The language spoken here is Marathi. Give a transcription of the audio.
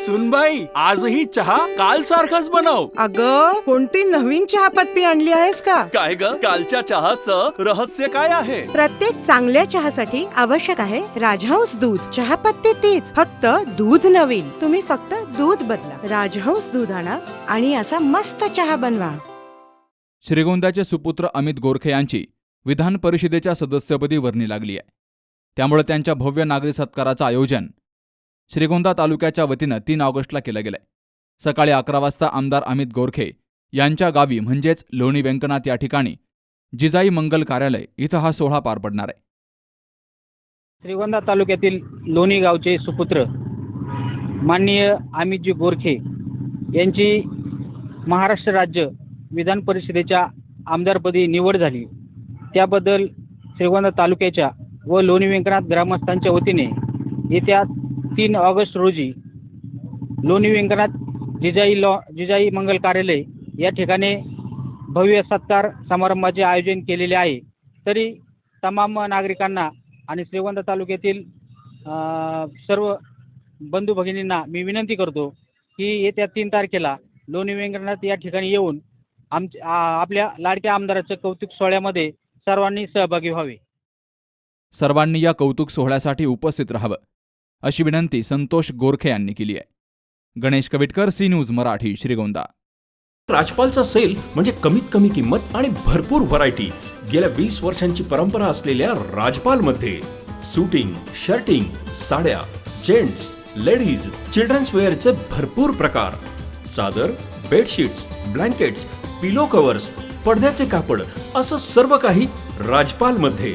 सुनबाई आजही चहा काल सारखाच बनव. अग कोणती नवीन चहापत्ती आणली आहेस का? काय ग? कालच्या चहाचं रहस्य काय आहे? प्रत्येक चांगल्या चहासाठी आवश्यक आहे राजहंस दूध. चहापत्ती तीच फक्त दूध नवीन. तुम्ही फक्त दूध बदला. राजहंस दूध आणा आणि असा मस्त चहा बनवा. श्रीगोंद्याचे सुपुत्र अमित गोरखे यांची विधान परिषदेच्या सदस्यपदी वर्णी लागली आहे. त्यामुळे त्यांच्या भव्य नागरी सत्काराचं आयोजन श्रीगोंदा तालुक्याच्या वतीनं तीन ऑगस्टला केलं गेलंय. सकाळी अकरा वाजता आमदार अमित गोरखे यांच्या गावी म्हणजेच लोणी व्यंकनाथ या ठिकाणी जिजाई मंगल कार्यालय इथं हा सोहळा पार पडणार आहे. श्रीगोंदा तालुक्यातील लोणी गावचे सुपुत्र माननीय अमितजी गोरखे यांची महाराष्ट्र राज्य विधान परिषदेच्या आमदारपदी निवड झाली. त्याबद्दल श्रीगोंदा तालुक्याच्या व लोणी व्यंकनाथ ग्रामस्थांच्या वतीने येत्या तीन ऑगस्ट रोजी लोणी व्यंकनाथ जिजाई लॉ जिजाई मंगल कार्यालय या ठिकाणी भव्य सत्कार समारंभाचे आयोजन केलेले आहे. तरी तमाम नागरिकांना आणि श्रीगोंदा तालुक्यातील सर्व बंधू भगिनींना मी विनंती करतो की येत्या तीन तारखेला लोणी व्यंकनाथ या ठिकाणी येऊन आमच्या आपल्या लाडक्या आमदाराच्या कौतुक सोहळ्यामध्ये सर्वांनी सहभागी व्हावे. सर्वांनी या कौतुक सोहळ्यासाठी उपस्थित राहावं. अशी विनंती संतोष गोरखे यांनी केली आहे. Ganesh Kavitkar C news Marathi Shrigonda. राजपालचा sale म्हणजे कमीत कमी किंमत आणि भरपूर व्हरायटी गेल्या वीस वर्षांची परंपरा असलेल्या राजपालमध्ये सुटिंग शर्टिंग साड्या जेंट्स लेडीज चिल्ड्रन्स वेअरचे भरपूर प्रकार. चादर बेडशीट्स ब्लँकेट्स पिलो कव्हर्स पडद्याचे कापड असं सर्व काही राजपालमध्ये.